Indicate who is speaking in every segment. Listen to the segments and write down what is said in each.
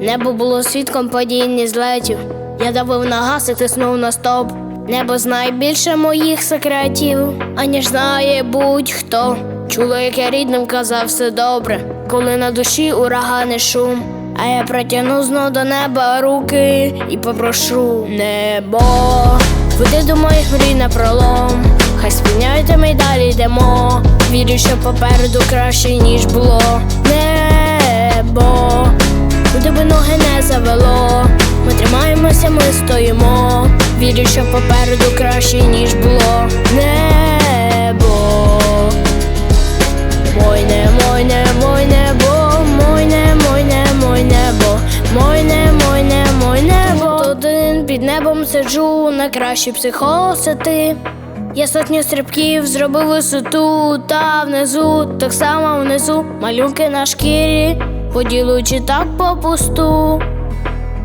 Speaker 1: Небо було свідком падіння злетів. Я давив на газ і тиснув на стоп. Небо знає більше моїх секретів, аніж знає будь-хто. Чула, як я рідним казав все добре, коли на душі урагани шум. А я протягну знов до неба руки і попрошу небо. Веди до моїх мрій на пролом. Хай спиняйте ми й далі йдемо. Вірю, що попереду краще, ніж було. Небо, завело. Ми тримаємося, ми стоїмо. Вірю, що попереду краще, ніж було. Небо. Мой не, мой не, мой небо, мой не, мой не, мой небо, мой не, мой не, мой небо. Тут один під небом сиджу, найкращий психолог це ти. Я сотню стрибків зробив висоту, та внизу, так само внизу, малюнки на шкірі, поділуючи так попусту.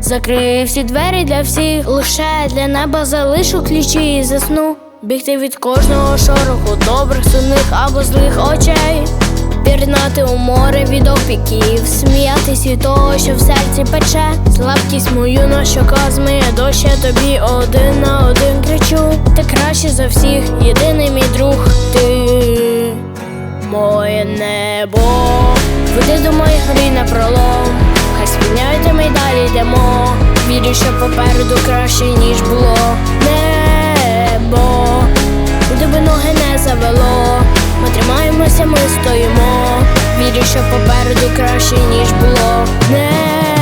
Speaker 1: Закрию всі двері для всіх, лише для неба залишу ключі і засну. Бігти від кожного шороху, добрих, сумних або злих очей. Пірнати у море від опіків, сміятись від того, що в серці пече. Слабкість мою на щока змиє дощ, я тобі один на один кричу. Ти краще за всіх, єдиний мій друг, ти моє небо. Веди до моїх мрій на пролом. Хай ми далі йдемо. Вірю, що попереду краще, ніж було. Небо, куди би ноги не завело. Ми тримаємося, ми стоїмо. Вірю, що попереду краще, ніж було. Небо.